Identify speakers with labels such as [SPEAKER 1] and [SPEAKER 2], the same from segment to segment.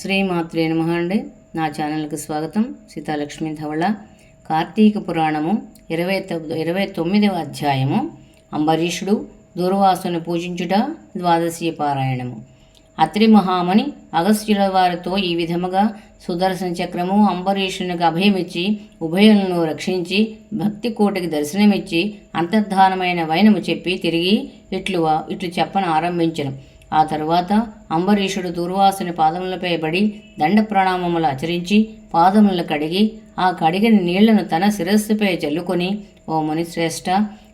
[SPEAKER 1] శ్రీమాత్రే నమ అండి. నా ఛానల్కి స్వాగతం. సీతాలక్ష్మి ధవళ. కార్తీక పురాణము ఇరవై ఇరవై తొమ్మిదవ అధ్యాయము. అంబరీషుడు దూర్వాసుని పూజించుట ద్వాదశి పారాయణము. అత్రి మహామణి అగస్త్యుల వారితో ఈ విధముగా సుదర్శన చక్రము అంబరీషునికి అభయమిచ్చి ఉభయులను రక్షించి భక్తి కోటికి దర్శనమిచ్చి అంతర్ధానమైన వైనము చెప్పి తిరిగి ఇట్లు ఇట్లు చెప్పన ఆరంభించను. ఆ తరువాత అంబరీషుడు దూర్వాసుని పాదములపై పడి దండ ప్రణామములు ఆచరించి పాదములను కడిగి ఆ కడిగిన నీళ్ళను తన శిరస్సుపై చల్లుకొని ఓ మునిశ్రేష్ఠ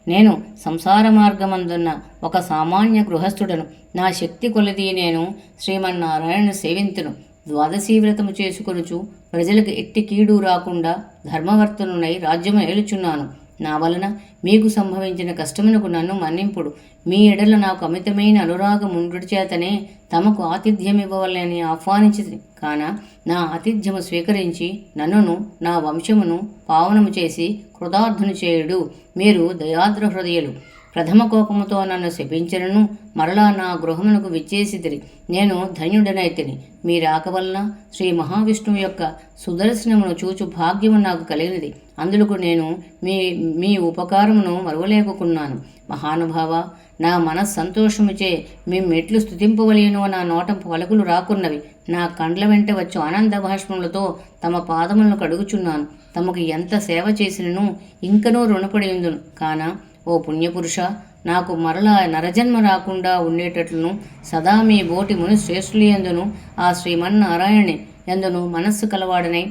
[SPEAKER 1] నేను సంసార మార్గమందున్న ఒక సామాన్య గృహస్థుడను. నా శక్తి కొలది నేను శ్రీమన్నారాయణ సేవింతును. ద్వాదశీ వ్రతము చేసుకొనుచు ప్రజలకు ఎట్టి కీడు రాకుండా ధర్మవర్తనునై రాజ్యము ఏలుచున్నాను. నా వలన మీకు సంభవించిన కష్టమునకు నన్ను మన్నింపుడు. మీ ఎడల నాకు అమితమైన అనురాగముండు చేతనే తమకు ఆతిథ్యం ఇవ్వవలని ఆహ్వానించింది కాన నా ఆతిథ్యము స్వీకరించి నన్నును నా వంశమును పావనము చేసి కృతార్థుని చేయుడు. మీరు దయాద్ర హృదయులు. ప్రథమ కోపముతో నన్ను శపించినను మరలా నా గృహమునకు విచ్చేసిదిరి నేను ధన్యుడనైతిని. మీ రాక వలన శ్రీ మహావిష్ణువు యొక్క సుదర్శనమును చూచు భాగ్యము నాకు కలిగినది. అందులకు నేను మీ మీ ఉపకారమును మరువలేకున్నాను. మహానుభావ నా మనస్సంతోషముచే మీ మెట్లు స్థుతింపవలేను నా నోట పలుకులు రాకున్నవి. నా కండ్ల వెంట వచ్చు ఆనంద భాష్మములతో తమ పాదములను కడుగుచున్నాను. తమకు ఎంత సేవ చేసినను ఇంకనూ రుణపడి ఉందును. కాన ఓ పుణ్యపురుష నాకు మరలా నరజన్మ రాకుండా ఉండేటట్లును సదా మీ బోటి ముని శ్రేష్ఠులు ఎందును ఆ శ్రీమన్నారాయణి ఎందును మనస్సు కలవాడనై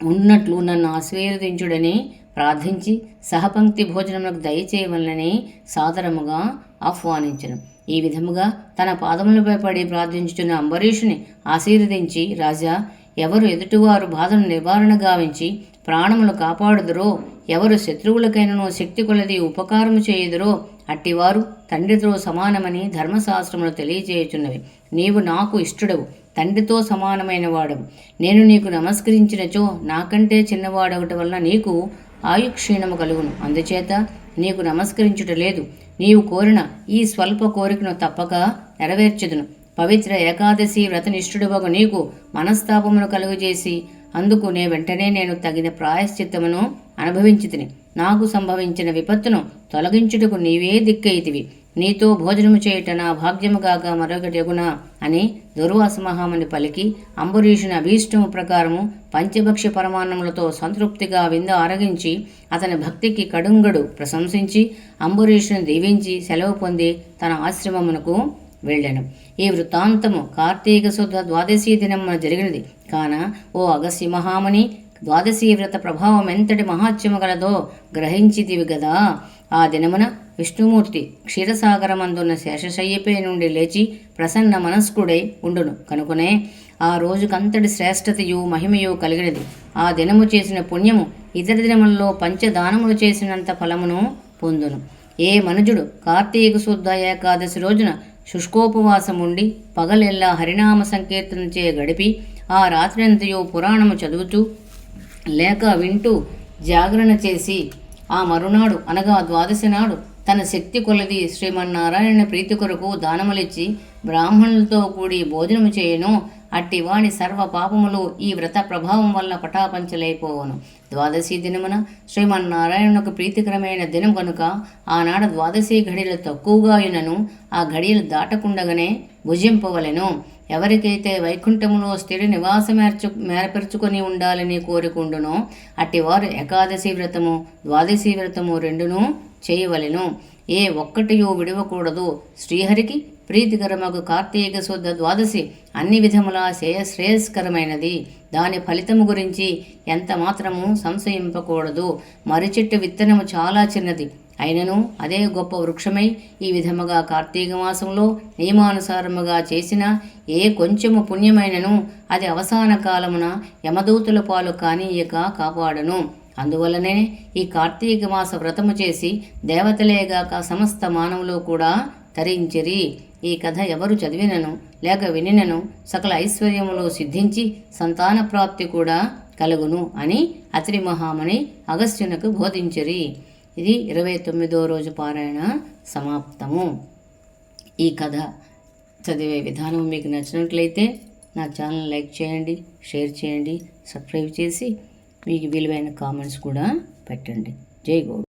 [SPEAKER 1] ఉన్నట్లు నన్ను ఆశీర్వదించుడని ప్రార్థించి సహపంక్తి భోజనములకు దయచేయవలనని సాదరముగా ఆహ్వానించను. ఈ విధముగా తన పాదములపై పడి ప్రార్థించుతున్న అంబరీషుని ఆశీర్వదించి రాజా ఎవరు ఎదుటివారు బాధను నివారణ గావించి ప్రాణములు కాపాడుదురో ఎవరు శత్రువులకైనను శక్తి కొలది ఉపకారము చేయుదురో అట్టివారు తండ్రితో సమానమని ధర్మశాస్త్రములు తెలియజేయుచున్నవి నీవు నాకు ఇష్టడవు తండ్రితో సమానమైన వాడవు. నేను నీకు నమస్కరించినచో నాకంటే చిన్నవాడవట వలన నీకు ఆయుక్షీణము కలుగును. అందుచేత నీకు నమస్కరించుట లేదు. నీవు కోరిన ఈ స్వల్ప కోరికను తప్పక నెరవేర్చదును. పవిత్ర ఏకాదశి వ్రతనిష్ఠుడువగు నీకు మనస్తాపమును కలుగజేసి అందుకు నే వెంటనే నేను తగిన ప్రాయశ్చిత్తమును అనుభవించి నాకు సంభవించిన విపత్తును తొలగించుటకు నీవే దిక్కైతివి నీతో భోజనము చేయుట నా భాగ్యముగాక మరొకటెగునా అని దుర్వాస మహాముని పలికి అంబరీషుని అభీష్టము ప్రకారము పంచభక్ష పరమాన్నములతో సంతృప్తిగా విందు ఆరగించి అతని భక్తికి కడుంగడు ప్రశంసించి అంబరీషుని దీవించి సెలవు పొంది తన ఆశ్రమమునకు వెళ్ళాను. ఈ వృత్తాంతము కార్తీక శుద్ధ ద్వాదశీ దినమున జరిగినది. కాన ఓ అగస్య మహాముని ద్వాదశీ వ్రత ప్రభావం ఎంతటి మహాత్యము గలదో గ్రహించితివి గదా. ఆ దినమున విష్ణుమూర్తి క్షీరసాగరమందున్న శేషశయ్యపై నుండి లేచి ప్రసన్న మనస్కుడై ఉండును. కనుకునే ఆ రోజుకంతటి శ్రేష్టతయు మహిమయు కలిగినది. ఆ దినము చేసిన పుణ్యము ఇతర దినములలో పంచదానములు చేసినంత ఫలమును పొందును. ఏ మనుజుడు కార్తీక శుద్ధ ఏకాదశి రోజున శుష్కోపవాసం ఉండి పగలెల్లా హరినామ సంకీర్తన చే గడిపి ఆ రాత్రంతయో పురాణము చదువుతూ లేక వింటూ జాగరణ చేసి ఆ మరునాడు అనగా ద్వాదశి నాడు తన శక్తి కొలది శ్రీమన్నారాయణ ప్రీతి కొరకు దానములిచ్చి బ్రాహ్మణులతో కూడి భోజనము చేయను. అట్టి వాడి సర్వ పాపములు ఈ వ్రత ప్రభావం వల్ల పటాపంచలైపోవను. ద్వాదశి దినమున శ్రీమన్నారాయణకు ప్రీతికరమైన దినం కనుక ఆనాడ ద్వాదశి ఘడియలు తక్కువగా అయినను ఆ ఘడియలు దాటకుండగానే భుజింపవలెను. ఎవరికైతే వైకుంఠములో స్థిర నివాసమేర్చు మేరపరుచుకొని ఉండాలని కోరికుండునో అట్టివారు ఏకాదశి వ్రతము ద్వాదశి వ్రతము రెండును చేయవలెను. ఏ ఒక్కటియో విడవకూడదు. శ్రీహరికి ప్రీతికరమగు కార్తీక శుద్ధ ద్వాదశి అన్ని విధముల శ్రేయ శ్రేయస్కరమైనది. దాని ఫలితము గురించి ఎంత మాత్రము సంశయింపకూడదు. మరిచెట్టు విత్తనము చాలా చిన్నది. అయినను అదే గొప్ప వృక్షమై ఈ విధముగా కార్తీక మాసంలో నియమానుసారముగా చేసిన ఏ కొంచెము పుణ్యమైనను అది అవసాన కాలమున యమదూతుల పాలు కానీయక కాపాడను. అందువలనే ఈ కార్తీక మాస వ్రతము చేసి దేవతలేగాక సమస్త మానవులు కూడా తరించిరి. ఈ కథ ఎవరు చదివినను లేక వినినను సకల ఐశ్వర్యములు సిద్ధించి సంతాన ప్రాప్తి కూడా కలుగును అని అత్రి మహాముని అగస్త్యునకు బోధించిరి. ఇది ఇరవై తొమ్మిదో రోజు పారాయణ సమాప్తము. ఈ కథ చదివే విధానం మీకు నచ్చినట్లయితే నా ఛానల్ లైక్ చేయండి షేర్ చేయండి సబ్స్క్రైబ్ చేసి మీకు విలువైన కామెంట్స్ కూడా పెట్టండి. జై గౌడ్